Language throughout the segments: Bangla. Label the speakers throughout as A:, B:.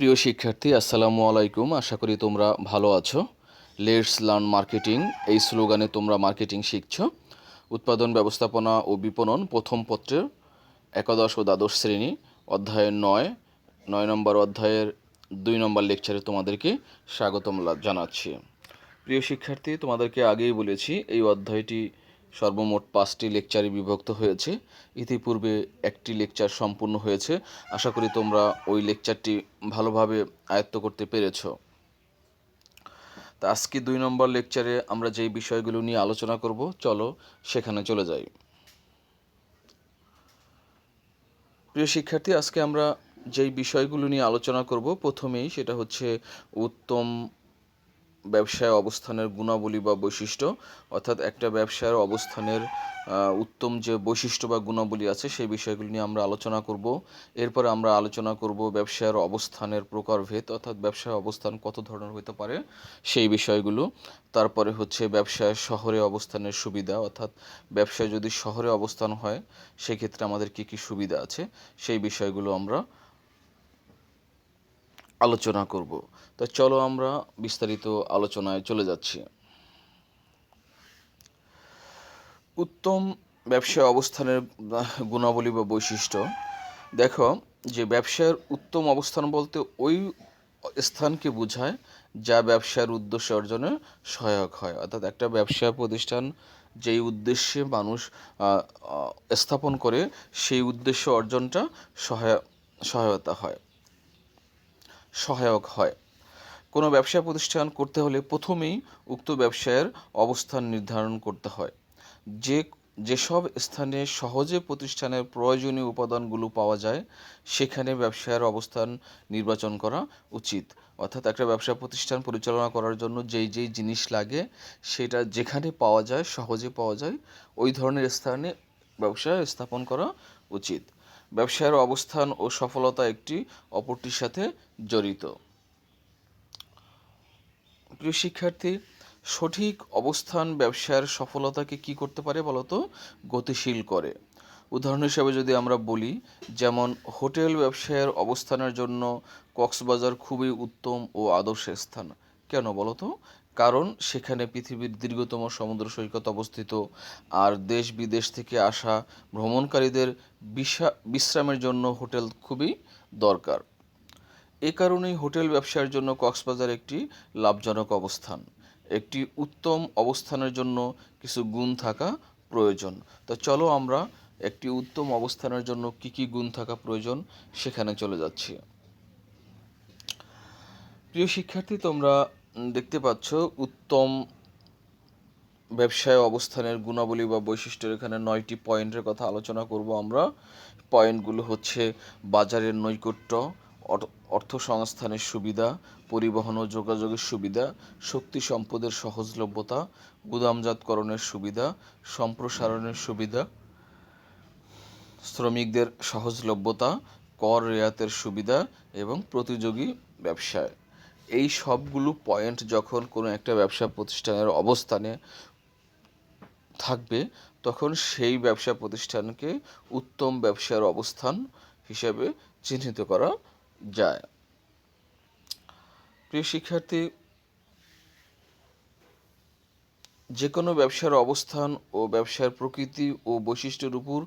A: প্রিয় শিক্ষার্থী, আসসালামু আলাইকুম। আশা করি তোমরা ভালো আছো। লেটস লার্ন মার্কেটিং এই স্লোগানে তোমরা মার্কেটিং শিখছ। উৎপাদন, ব্যবস্থাপনা ও বিপণন প্রথম পত্রের একাদশ ও দ্বাদশ শ্রেণি, অধ্যায়ের নয় নয় নম্বর অধ্যায়ের দুই নম্বর লেকচারে তোমাদেরকে স্বাগতম জানাচ্ছি। প্রিয় শিক্ষার্থী, তোমাদেরকে আগেই বলেছি, এই অধ্যায়টি সর্বমোট পাঁচটি লেকচারে বিভক্ত হয়েছে। ইতিপূর্বে একটি লেকচার সম্পূর্ণ হয়েছে। আশা করি তোমরা ওই লেকচারটি ভালোভাবে আয়ত্ত করতে পেরেছ। তা আজকে দুই নম্বর লেকচারে আমরা যেই বিষয়গুলো নিয়ে আলোচনা করব, চলো সেখানে চলে যাই। প্রিয় শিক্ষার্থী, আজকে আমরা যেই বিষয়গুলো নিয়ে আলোচনা করব, প্রথমেই সেটা হচ্ছে উত্তম ব্যবসায় অবস্থানের গুণাবলী বা বৈশিষ্ট্য, অর্থাৎ একটা ব্যবসার অবস্থানের উত্তম যে বৈশিষ্ট্য বা গুণাবলী আছে সেই বিষয়গুলি নিয়ে আমরা আলোচনা করব। এরপরে আমরা আলোচনা করব ব্যবসার অবস্থানের প্রকারভেদ, অর্থাৎ ব্যবসায় অবস্থান কত ধরনের হতে পারে সেই বিষয়গুলো। তারপরে হচ্ছে ব্যবসায় শহরে অবস্থানের সুবিধা, অর্থাৎ ব্যবসায় যদি শহরে অবস্থান হয়, সেক্ষেত্রে আমাদের কী কী সুবিধা আছে সেই বিষয়গুলো আমরা আলোচনা করব। তো চলো আমরা বিস্তারিত আলোচনায় চলে যাচ্ছি। উত্তম ব্যবসায় অবস্থানের গুণাবলী বা বৈশিষ্ট্য। দেখো, যে ব্যবসার উত্তম অবস্থান বলতে ওই স্থানকে বোঝায় যা ব্যবসার উদ্দেশ্য অর্জনে সহায়ক হয়। অর্থাৎ একটা ব্যবসা প্রতিষ্ঠান যেই উদ্দেশ্যে মানুষ স্থাপন করে সেই উদ্দেশ্য অর্জনটা সহায়, সহায়তা হয়। সহায়ক হয়। কোনো ব্যবসা প্রতিষ্ঠান করতে হলে প্রথমেই উক্ত ব্যবসায়ের অবস্থান নির্ধারণ করতে হয়। যে, যেসব স্থানে সহজে প্রতিষ্ঠানের প্রয়োজনীয় উপাদানগুলো পাওয়া যায়, সেখানে ব্যবসায়ের অবস্থান নির্বাচন করা উচিত। অর্থাৎ একটা ব্যবসা প্রতিষ্ঠান পরিচালনা করার জন্য যেই যেই জিনিস লাগে, সেটা যেখানে পাওয়া যায়, সহজে পাওয়া যায়, ওই ধরনের স্থানে ব্যবসা স্থাপন করা উচিত। ব্যবসায়ের অবস্থান ও সফলতা একটি অপরটির সাথে জড়িত। প্রিয় শিক্ষার্থী, সঠিক অবস্থান ব্যবসার সফলতাকে কি করতে পারে বলতো? গতিশীল করে। উদাহরণ হিসাবে যদি আমরা বলি, যেমন হোটেল ব্যবসায়ের অবস্থানের জন্য কক্সবাজার খুবই উত্তম ও আদর্শ স্থান। কেন বলতো? কারণ সেখানে পৃথিবীর দীর্ঘতম সমুদ্র সৈকত অবস্থিত। আর দেশ বিদেশ থেকে আসা ভ্রমণকারীদের বিশা বিশ্রামের জন্য হোটেল খুবই দরকার। এ কারণেই হোটেল ব্যবসার জন্য কক্সবাজার একটি লাভজনক অবস্থান। একটি উত্তম অবস্থানের জন্য কিছু গুণ থাকা প্রয়োজন। তো চলো আমরা একটি উত্তম অবস্থানের জন্য কি কি গুণ থাকা প্রয়োজন সেখানে চলে যাচ্ছি। প্রিয় শিক্ষার্থী, তোমরা দেখতে পাচ্ছ, উত্তম ব্যবসায় অবস্থানের গুণাবলী বা বৈশিষ্ট্যের এখানে নয়টি পয়েন্টের কথা আলোচনা করব আমরা। পয়েন্টগুলো হচ্ছে বাজারের নৈকট্য অর- অর্থ সংস্থানের সুবিধা, পরিবহন ও যোগাযোগের সুবিধা, শক্তি সম্পদের সহজলভ্যতা, গুদামজাতকরণের সুবিধা, সম্প্রসারণের সুবিধা, শ্রমিকদের সহজলভ্যতা, কর রেয়াতের সুবিধা এবং প্রতিযোগী ব্যবসায়। এই সবগুলো পয়েন্ট যখন কোনো একটা ব্যবসা প্রতিষ্ঠানের অবস্থানে থাকবে, তখন সেই ব্যবসা প্রতিষ্ঠানকে উত্তম ব্যবসার অবস্থান হিসাবে চিহ্নিত করা যায়। প্রিয় শিক্ষার্থী যে কোনো ব্যবসার অবস্থান ও ব্যবসার প্রকৃতি ও বৈশিষ্ট্যের উপর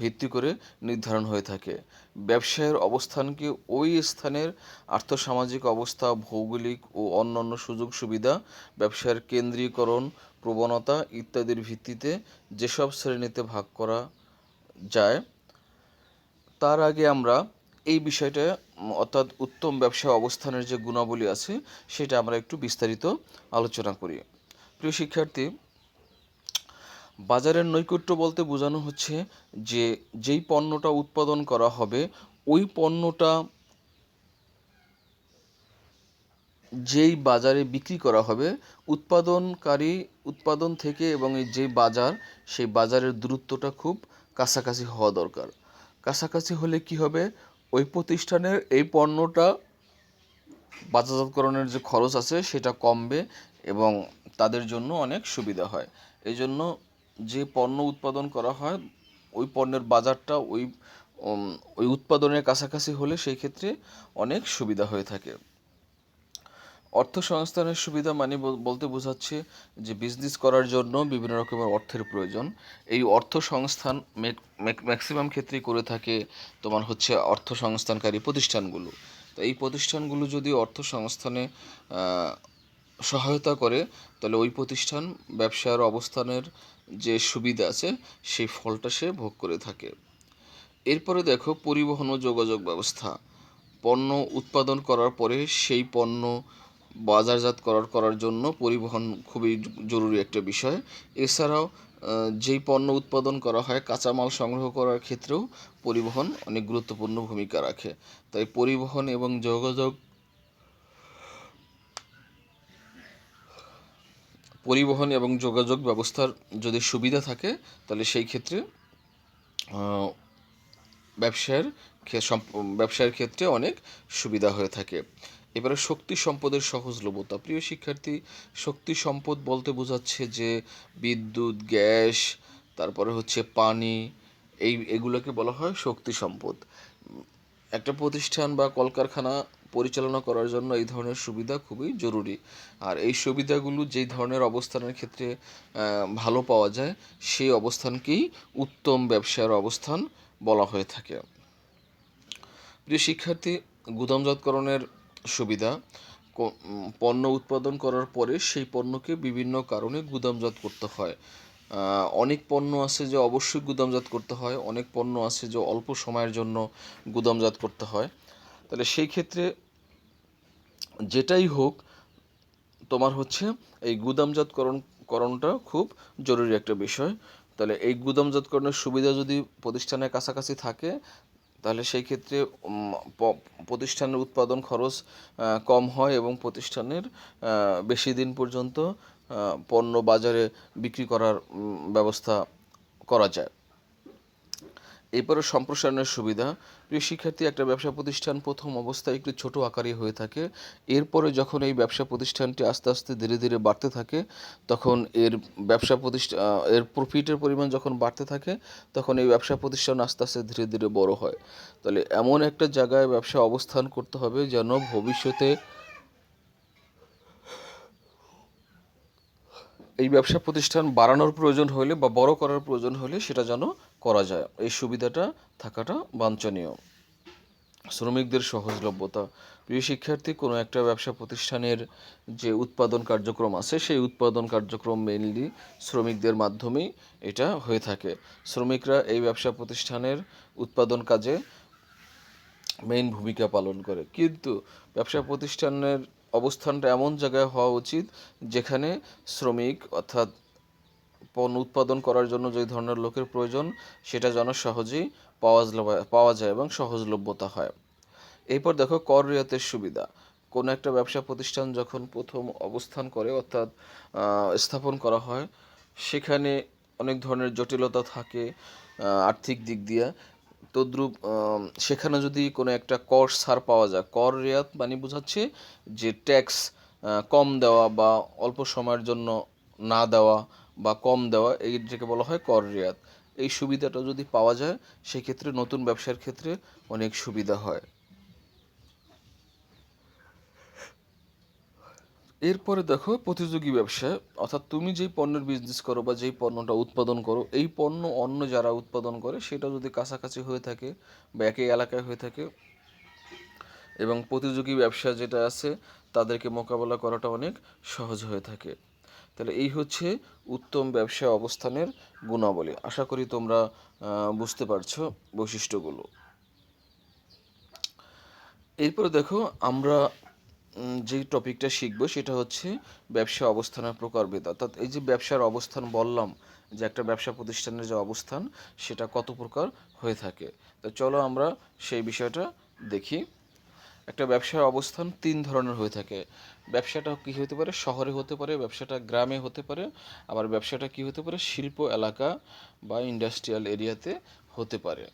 A: ভিত্তি করে নির্ধারণ হয়ে থাকে। ব্যবসায়ের অবস্থানকে ওই স্থানের আর্থসামাজিক অবস্থা, ভৌগোলিক ও অন্যান্য সুযোগ সুবিধা, ব্যবসার কেন্দ্রীকরণ, প্রবণতা ইত্যাদির ভিত্তিতে যেসব শ্রেণীতে ভাগ করা যায়, তার আগে আমরা এই বিষয়টা, অর্থাৎ উত্তম ব্যবসা অবস্থানের যে গুণাবলী আছে, সেটা আমরা একটু বিস্তারিত আলোচনা করি। প্রিয় শিক্ষার্থী, বাজারের নৈকট্য বলতে বোঝানো হচ্ছে যে যেই পণ্যটা উৎপাদন করা হবে, ওই পণ্যটা যেই বাজারে বিক্রি করা হবে, উৎপাদনকারী, উৎপাদন থেকে এবং এই যে বাজার, সেই বাজারের দূরত্বটা খুব কাছাকাছি হওয়া দরকার। কাছাকাছি হলে কি হবে? ওই প্রতিষ্ঠানের এই পণ্যটা বাজারজাতকরণের যে খরচ আছে সেটা কমবে এবং তাদের জন্য অনেক সুবিধা হয়। এই জন্য যে পণ্য উৎপাদন করা হয়, ওই পণ্যের বাজারটা ওই ওই উৎপাদনের কাছাকাছি হলে সেই ক্ষেত্রে অনেক সুবিধা হয়ে থাকে। অর্থ সংস্থানের সুবিধা মানে বল- বলতে বোঝাচ্ছে যে বিজনেস করার জন্য বিভিন্ন রকমের অর্থের প্রয়োজন। এই অর্থ সংস্থান ম্যাক্সিমাম ক্ষেত্রেই করে থাকে তোমার হচ্ছে অর্থ সংস্থানকারী প্রতিষ্ঠানগুলো। তো এই প্রতিষ্ঠানগুলো যদি অর্থ সংস্থানে সহায়তা করে, তাহলে ওই প্রতিষ্ঠান ব্যবসার অবস্থানের যে সুবিধা আছে, সেই ফলটা সে ভোগ করে থাকে। এরপরে দেখো পরিবহন ও যোগাযোগ ব্যবস্থা। পণ্য উৎপাদন করার পরে সেই পণ্য বাজারজাত করার করার জন্য পরিবহন খুবই জরুরি একটা বিষয়। এছাড়াও যেই পণ্য উৎপাদন করা হয়, কাঁচামাল সংগ্রহ করার ক্ষেত্রেও পরিবহন অনেক গুরুত্বপূর্ণ ভূমিকা রাখে। তাই পরিবহন এবং যোগাযোগ পরিবহন এবং যোগাযোগ ব্যবস্থার যদি সুবিধা থাকে, তাহলে সেই ক্ষেত্রে ব্যবসার ব্যবসার ক্ষেত্রে অনেক সুবিধা হয়ে থাকে। এবারে শক্তি সম্পদের সহজলভ্যতা প্রিয় শিক্ষার্থী, শক্তি সম্পদ বলতে বোঝাচ্ছে যে বিদ্যুৎ, গ্যাস, তারপরে হচ্ছে পানি, এই, এগুলোকে বলা হয় শক্তি সম্পদ। একটা প্রতিষ্ঠান বা কলকারখানা পরিচালনা করার জন্য এই ধরনের সুবিধা খুবই জরুরি। আর এই সুবিধাগুলো যেই ধরনের অবস্থানের ক্ষেত্রে ভালো পাওয়া যায়, সেই অবস্থানকেই উত্তম ব্যবসার অবস্থান বলা হয়ে থাকে। প্রিয় শিক্ষার্থী, গুদামজাতকরণের সুবিধা পণ্য উৎপাদন করার পরে সেই পণ্যকে বিভিন্ন কারণে গুদামজাত করতে হয়। অনেক পণ্য আছে যে অবশ্যই গুদামজাত করতে হয়, অনেক পণ্য আছে যে অল্প সময়ের জন্য গুদামজাত করতে হয়। তাহলে সেই ক্ষেত্রে যেটাই হোক, তোমার হচ্ছে এই গুদামজাতকরণ, করণটা খুব জরুরি একটা বিষয়। তাহলে এই গুদামজাতকরণের সুবিধা যদি প্রতিষ্ঠানের কাছাকাছি থাকে, তাহলে সেই ক্ষেত্রে প্রতিষ্ঠানের উৎপাদন খরচ কম হয় এবং প্রতিষ্ঠানের বেশি দিন পর্যন্ত পণ্য বাজারে বিক্রি করার ব্যবস্থা করা যায়। এরপরে সম্প্রসারণের সুবিধা। প্রিয় শিক্ষার্থী, একটা ব্যবসা প্রতিষ্ঠান প্রথম অবস্থায় একটু ছোট আকারে হয়ে থাকে। এরপরে যখন এই ব্যবসা প্রতিষ্ঠানটি আস্তে আস্তে ধীরে ধীরে বাড়তে থাকে, তখন এর ব্যবসা প্রতিষ্ঠান এর প্রফিটের পরিমাণ যখন বাড়তে থাকে, তখন এই ব্যবসা প্রতিষ্ঠান আস্তে আস্তে ধীরে ধীরে বড় হয়। তাহলে এমন একটা জায়গায় ব্যবসা অবস্থান করতে হবে যেন ভবিষ্যতে এই ব্যবসা প্রতিষ্ঠান বাড়ানোর প্রয়োজন হলে বা বড় করার প্রয়োজন হলে সেটা যেন করা যায়। এই সুবিধাটা থাকাটা বাঞ্ছনীয়। শ্রমিকদের সহজলভ্যতা। প্রিয় শিক্ষার্থী, কোনো একটা ব্যবসা প্রতিষ্ঠানের যে উৎপাদন কার্যক্রম আছে, সেই উৎপাদন কার্যক্রম মেনলি শ্রমিকদের মাধ্যমেই এটা হয়ে থাকে। শ্রমিকরা এই ব্যবসা প্রতিষ্ঠানের উৎপাদন কাজে মেইন ভূমিকা পালন করে। কিন্তু ব্যবসা প্রতিষ্ঠানের অবস্থানটা এমন জায়গায় হওয়া উচিত, যেখানে শ্রমিক অর্থাৎ পণ্য উৎপাদন করার জন্য যে ধরনের লোকের প্রয়োজন, সেটা যেন সহজেই পাওয়া পাওয়া যায় এবং সহজলভ্যতা হয়। এরপর দেখো, কর রিয়াতের সুবিধা। কোনো একটা ব্যবসা প্রতিষ্ঠান যখন প্রথম অবস্থান করে, অর্থাৎ স্থাপন করা হয়, সেখানে অনেক ধরনের জটিলতা থাকে আর্থিক দিক দিয়ে। তদ্রুপ সেখানে যদি কোনো একটা কর ছাড় পাওয়া যায়, কর রেয়াত মানে বোঝাচ্ছে যে ট্যাক্স কম দেওয়া বা অল্প সময়ের জন্য না দেওয়া বা কম দেওয়া, এই যেটাকে বলা হয় কর রেয়াত এই সুবিধাটা যদি পাওয়া যায়, সেক্ষেত্রে নতুন ব্যবসার ক্ষেত্রে অনেক সুবিধা হয়। এরপরে দেখো, প্রতিযোগী ব্যবসা। অর্থাৎ তুমি যেই পণ্যের বিজনেস করো বা যেই পণ্যটা উৎপাদন করো, এই পণ্য অন্য যারা উৎপাদন করে, সেটা যদি কাছাকাছি হয়ে থাকে বা একই এলাকায় হয়ে থাকে এবং প্রতিযোগী ব্যবসা যেটা আছে, তাদেরকে মোকাবেলা করাটা অনেক সহজ হয়ে থাকে। তাহলে এই হচ্ছে উত্তম ব্যবসা অবস্থানের গুণাবলী। আশা করি তোমরা বুঝতে পারছ বৈশিষ্ট্যগুলো। এরপরে দেখো আমরা যেই টপিকটা শিখব সেটা হচ্ছে ব্যবসা অবস্থানের প্রকারভেদ। অর্থাৎ এই যে ব্যবসার অবস্থান বললাম, যে একটা ব্যবসা প্রতিষ্ঠানের যে অবস্থান, সেটা কত প্রকার হয়ে থাকে। তো চলো আমরা সেই বিষয়টা দেখি। একটা ব্যবসার অবস্থান তিন ধরনের হয়ে থাকে। ব্যবসাটা কি হতে পারে? শহরে হতে পারে, ব্যবসাটা গ্রামে হতে পারে, আবার ব্যবসাটা কি হতে পারে? শিল্প এলাকা বা ইন্ডাস্ট্রিয়াল এরিয়াতে হতে পারে।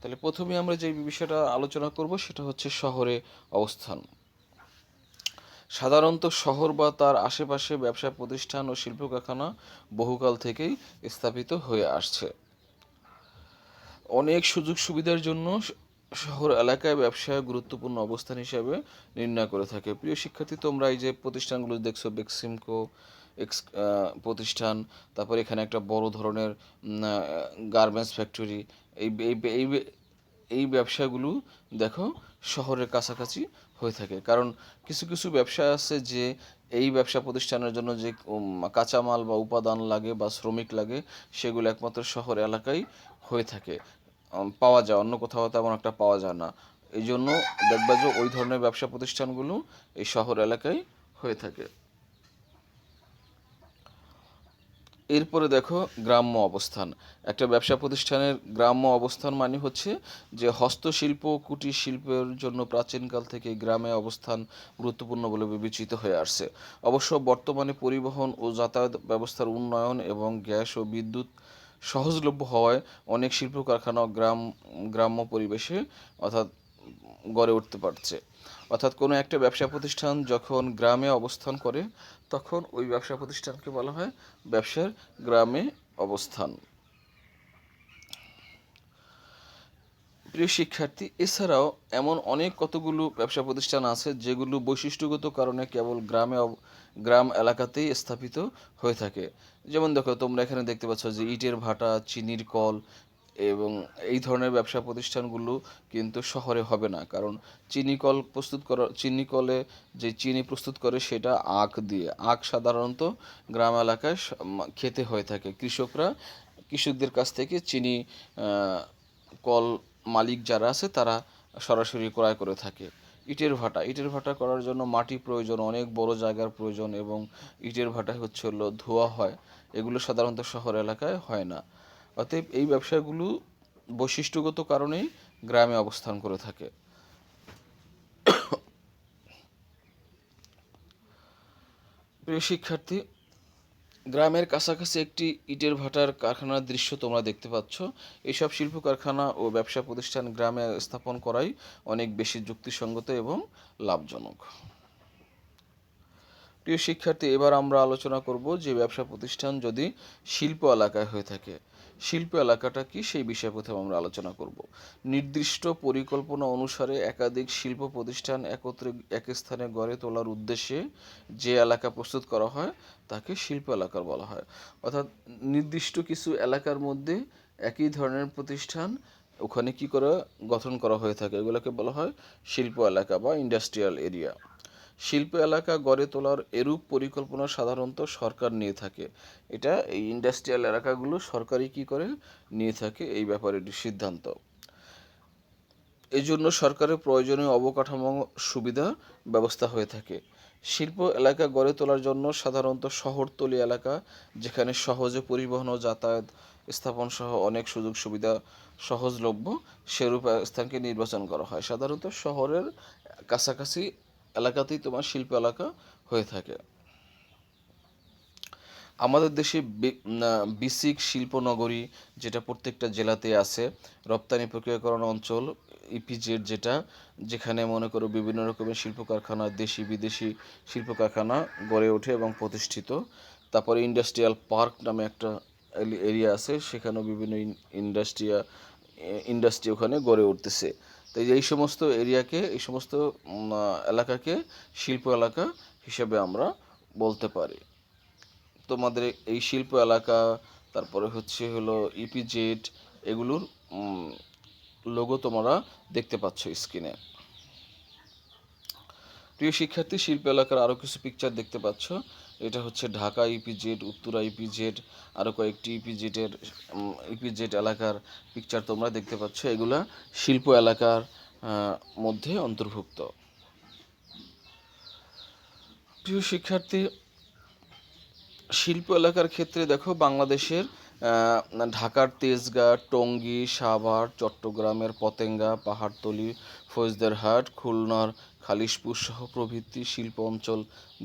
A: তাহলে প্রথমে আমরা যে বিষয়টা আলোচনা করব সেটা হচ্ছে শহরে অবস্থান। সাধারণত শহর বা তার আশেপাশে ব্যবসা প্রতিষ্ঠান ও শিল্প কারখানা বহুকাল থেকেই স্থাপিত হয়ে আসছে। অনেক সুযোগ সুবিধার জন্য শহর এলাকায় ব্যবসা গুরুত্বপূর্ণ অবস্থান হিসাবে নির্ণয় করে থাকে। প্রিয় শিক্ষার্থী, তোমরা এই যে প্রতিষ্ঠানগুলো দেখছ বেক্সিমকো এক্স প্রতিষ্ঠান, তারপর এখানে একটা বড় ধরনের গার্মেন্টস ফ্যাক্টরি এই এই এই ব্যবসাগুলো দেখো শহরের কাছাকাছি হয়ে থাকে। কারণ কিছু কিছু ব্যবসা আছে যে এই ব্যবসা প্রতিষ্ঠানের জন্য যে কাঁচামাল বা উপাদান লাগে বা শ্রমিক লাগে, সেগুলো একমাত্র শহর এলাকায় হয়ে থাকে। পাওয়া যায়। অন্য কোথাও তেমন একটা পাওয়া যায় না। এই জন্য দেখবা যে ওই ধরনের ব্যবসা প্রতিষ্ঠানগুলো এই শহর এলাকায় হয়ে থাকে। এরপরে দেখো গ্রাম্য অবস্থান। একটা ব্যবসা প্রতিষ্ঠানের গ্রাম্য অবস্থান মানে হচ্ছে যে হস্তশিল্প কুটির শিল্পের জন্য প্রাচীনকাল থেকে গ্রামে অবস্থান গুরুত্বপূর্ণ বলে বিবেচিত হয়ে আসছে। অবশ্য বর্তমানে পরিবহন ও যাতায়াত ব্যবস্থার উন্নয়ন এবং গ্যাস ও বিদ্যুৎ সহজলভ্য হওয়ায় অনেক শিল্প কারখানা গ্রাম, গ্রাম্য পরিবেশে অর্থাৎ গড়ে উঠতে পারছে। অর্থাৎ কোনো একটা ব্যবসা প্রতিষ্ঠান যখন গ্রামে অবস্থান করে, তখন ওই ব্যবসা প্রতিষ্ঠানকে বলা হয় ব্যবসার গ্রামে অবস্থান। প্রিয় শিক্ষার্থী, এছাড়াও এমন অনেক কতগুলো ব্যবসা প্রতিষ্ঠান আছে যেগুলো বৈশিষ্ট্যগত কারণে কেবল গ্রামে গ্রাম এলাকাতেই স্থাপিত হয়ে থাকে। যেমন দেখো, তোমরা এখানে দেখতে পাচ্ছ যে ইটের ভাটা, চিনির কল এবং এই ধরনের ব্যবসা প্রতিষ্ঠানগুলো কিন্তু শহরে হবে না। কারণ চিনি কল প্রস্তুত করা, চিনি কলে যে চিনি প্রস্তুত করে সেটা আখ দিয়ে, আখ সাধারণত গ্রাম এলাকায় খেতে হয়ে থাকে। কৃষকরা, কৃষকদের কাছ থেকে চিনি কল মালিক যারা আছে, তারা সরাসরি ক্রয় করে থাকে। ইটের ভাটা। ইটের ভাটা করার জন্য মাটি প্রয়োজন, অনেক বড় জায়গার প্রয়োজন এবং ইটের ভাটা হচ্ছে হলো ধোয়া হয়। এগুলো সাধারণত শহর এলাকায় হয় না। অতএব এই ব্যবসাগুলো বৈশিষ্ট্যগত কারণেই গ্রামে অবস্থান করে থাকে। প্রিয় শিক্ষার্থী গ্রামের কাছাকাছি একটি ইটের ভাটার কারখানার দৃশ্য তোমরা দেখতে পাচ্ছ। এইসব শিল্প কারখানা ও ব্যবসা প্রতিষ্ঠান গ্রামে স্থাপন করাই অনেক বেশি যুক্তিসঙ্গত এবং লাভজনক। প্রিয় শিক্ষার্থী, এবার আমরা আলোচনা করব যে ব্যবসা প্রতিষ্ঠান যদি শিল্প এলাকায় হয়ে থাকে শিল্প এলাকাটা কি সেই বিষয়ে প্রথমে আমরা আলোচনা করব। নির্দিষ্ট পরিকল্পনা অনুসারে একাধিক শিল্প প্রতিষ্ঠান একত্রে এক স্থানে গড়ে তোলার উদ্দেশ্যে যে এলাকা প্রস্তুত করা হয়, তাকে শিল্প এলাকা বলা হয়। অর্থাৎ নির্দিষ্ট কিছু এলাকার মধ্যে একই ধরনের প্রতিষ্ঠান ওখানে কি করে গঠন করা হয়ে থাকে, এগুলোকে বলা হয় শিল্প এলাকা বা ইন্ডাস্ট্রিয়াল এরিয়া। শিল্প এলাকা গড়ে তোলার এরূপ পরিকল্পনা সাধারণত সরকার নিয়ে থাকে। এটা এই ইন্ডাস্ট্রিয়াল এলাকাগুলো সরকারই কি করে? নিয়ে থাকে এই ব্যাপারে একটি সিদ্ধান্ত। এই জন্য সরকারের প্রয়োজনীয় অবকাঠামো সুবিধা ব্যবস্থা হয়ে থাকে। শিল্প এলাকা গড়ে তোলার জন্য সাধারণত শহরতলি এলাকা, যেখানে সহজে পরিবহন ও যাতায়াত স্থাপন সহ অনেক সুযোগ সুবিধা সহজলভ্য, সেরূপ স্থানকে নির্বাচন করা হয়। সাধারণত শহরের কাছাকাছি এলাকাতেই তোমার শিল্প এলাকা হয়ে থাকে। আমাদের দেশে বিসিক শিল্পনগরী যেটা প্রত্যেকটা জেলাতে আছে, রপ্তানি প্রক্রিয়াকরণ অঞ্চল ইপিজেড যেটা, যেখানে মনে করো বিভিন্ন রকমের শিল্প কারখানা দেশি বিদেশি শিল্প কারখানা গড়ে ওঠে এবং প্রতিষ্ঠিত। তারপরে ইন্ডাস্ট্রিয়াল পার্ক নামে একটা এরিয়া আছে, সেখানেও বিভিন্ন ইন্ডাস্ট্রিয়া ইন্ডাস্ট্রি ওখানে গড়ে উঠতেছে। তো এই সমস্ত এরিয়াকে, এই সমস্ত এলাকাকে শিল্প এলাকা হিসেবে আমরা বলতে পারি। তোমাদের এই শিল্প এলাকা, তারপরে হচ্ছে হলো ইপিজেড এগুলোর লোগো তোমরা দেখতে পাচ্ছ স্ক্রিনে প্রিয় শিক্ষার্থী, শিল্প এলাকার আরও কিছু পিকচার দেখতে পাচ্ছ। এটা হচ্ছে ঢাকা ইপিজেড উত্তরা ইপিজেড আরও কয়েকটি ইপিজেডের ইপিজেড এলাকার পিকচার তোমরা দেখতে পাচ্ছ। এগুলা শিল্প এলাকার মধ্যে অন্তর্ভুক্ত। প্রিয় শিক্ষার্থী, শিল্প এলাকার ক্ষেত্রে দেখো বাংলাদেশের ঢাকার তেজগাঁ, টঙ্গী, সাভার, চট্টগ্রামের পতেঙ্গা, পাহাড়তলি, ফৌজদারহাট, খুলনার খালিশপুর সহ প্রভৃতি শিল্প অঞ্চল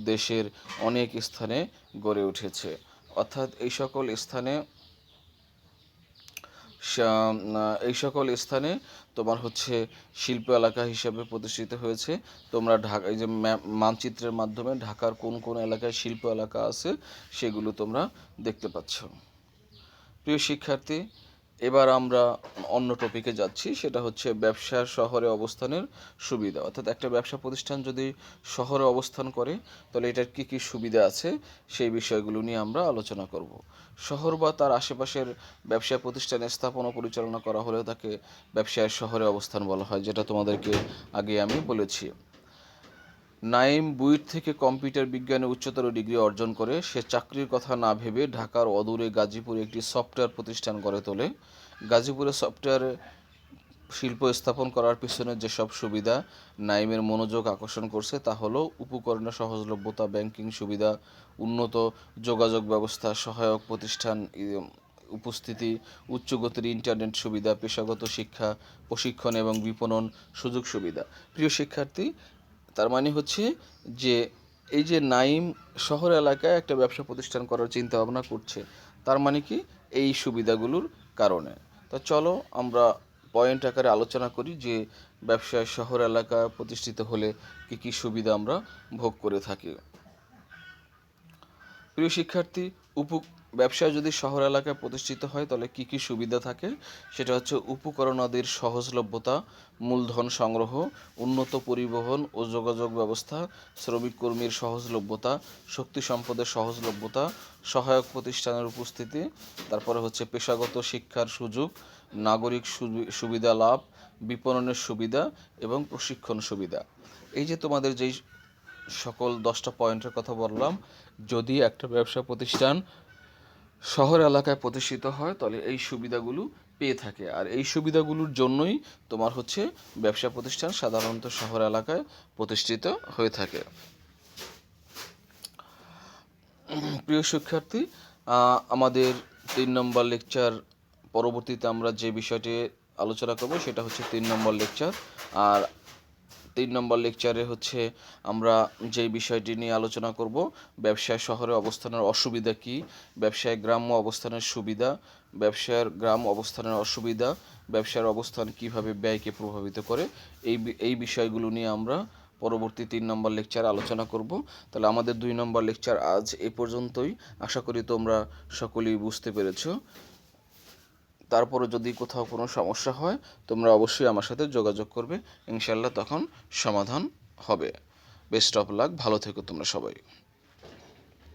A: দেশের অনেক স্থানে গড়ে উঠেছে। অর্থাৎ এই সকল স্থানে এই সকল স্থানে তোমার হচ্ছে শিল্প এলাকা হিসেবে প্রতিষ্ঠিত হয়েছে। তোমরা ঢাকা, এই যে মানচিত্রের মাধ্যমে ঢাকার কোন কোন এলাকায় শিল্প এলাকা আছে, সেগুলো তোমরা দেখতে পাচ্ছ। প্রিয় শিক্ষার্থী, এবার আমরা অন্য টপিকে যাচ্ছি, সেটা হচ্ছে ব্যবসার শহরে অবস্থানের সুবিধা। অর্থাৎ একটা ব্যবসা প্রতিষ্ঠান যদি শহরে অবস্থান করে, তাহলে এটার কী কী সুবিধা আছে, সেই বিষয়গুলো নিয়ে আমরা আলোচনা করব। শহর বা তার আশেপাশের ব্যবসা প্রতিষ্ঠান স্থাপন পরিচালনা করা হলে তাকে ব্যবসায়ের শহরে অবস্থান বলা হয়, যেটা তোমাদেরকে আগে আমি বলেছি। নাইম বুয়েট থেকে কম্পিউটার বিজ্ঞানে উচ্চতর ডিগ্রি অর্জন করে, সে চাকরির কথা না ভেবে ঢাকার অদূরে গাজীপুরে একটি সফটওয়্যার প্রতিষ্ঠান গড়ে তোলে। গাজীপুরে সফটওয়্যার শিল্প স্থাপন করার পিছনে যেসব সুবিধা নাইমের মনোযোগ আকর্ষণ করছে, তা হলো উপকরণের সহজলভ্যতা, ব্যাংকিং সুবিধা, উন্নত যোগাযোগ ব্যবস্থা, সহায়ক প্রতিষ্ঠান উপস্থিতি, উচ্চগতির ইন্টারনেট সুবিধা, পেশাগত শিক্ষা, প্রশিক্ষণ এবং বিপণন সুযোগ সুবিধা। প্রিয় শিক্ষার্থী তার মানে হচ্ছে যে এই যে নাইম শহর এলাকায় একটা ব্যবসা প্রতিষ্ঠান করার চিন্তা ভাবনা করছে, তার মানে কি এই সুবিধাগুলোর কারণে। তো চলো আমরা পয়েন্ট আকারে আলোচনা করি যে ব্যবসায় শহর এলাকা প্রতিষ্ঠিত হলে কি কি সুবিধা আমরা ভোগ করে থাকি। প্রিয় শিক্ষার্থী, উপ ব্যবসায় যদি শহর এলাকায় প্রতিষ্ঠিত হয়, তাহলে কি কি সুবিধা থাকে? সেটা হচ্ছে উপকরণাদির সহজলভ্যতা, মূলধন সংগ্রহ, উন্নত পরিবহন ও যোগাযোগ ব্যবস্থা, শ্রমিক কর্মীর সহজলভ্যতা, শক্তি সম্পদের সহজলভ্যতা, সহায়ক প্রতিষ্ঠানের উপস্থিতি, তারপরে হচ্ছে পেশাগত শিক্ষার সুযোগ, নাগরিক সুবি- সুবিধা লাভ, বিপণনের সুবিধা এবং প্রশিক্ষণ সুবিধা। এই যে তোমাদের যেই সকল দশটা পয়েন্টের কথা বললাম, যদি একটা ব্যবসা প্রতিষ্ঠান শহর এলাকায় প্রতিষ্ঠিত হয়, তাহলে এই সুবিধাগুলো পেয়ে থাকে। আর এই সুবিধাগুলোর জন্যই তোমার হচ্ছে ব্যবসা প্রতিষ্ঠান সাধারণত শহর এলাকায় প্রতিষ্ঠিত হয়ে থাকে। প্রিয় শিক্ষার্থী আমাদের তিন নম্বর লেকচার পরবর্তীতে আমরা যে বিষয়টি আলোচনা করব, সেটা হচ্ছে তিন নম্বর লেকচার। আর তিন নম্বর লেকচারে হচ্ছে আমরা যে বিষয়টি নিয়ে আলোচনা করব, ব্যবসায় শহরে অবস্থানের অসুবিধা কি, ব্যবসায় গ্রাম্য অবস্থানের সুবিধা, ব্যবসার গ্রাম অবস্থানের অসুবিধা, ব্যবসার অবস্থান কীভাবে ব্যয়কে প্রভাবিত করে, এই এই বিষয়গুলো নিয়ে আমরা পরবর্তী তিন নম্বর লেকচার আলোচনা করব। তাহলে আমাদের দুই নম্বর লেকচার আজ এ পর্যন্তই। আশা করি তোমরা সকলেই বুঝতে পেরেছ। তারপরে যদি কোথাও কোনো সমস্যা হয়, তোমরা অবশ্যই আমার সাথে যোগাযোগ করবে। ইনশাল্লাহ তখন সমাধান হবে। বেস্ট অফ লাক ভালো থেকো তোমরা সবাই।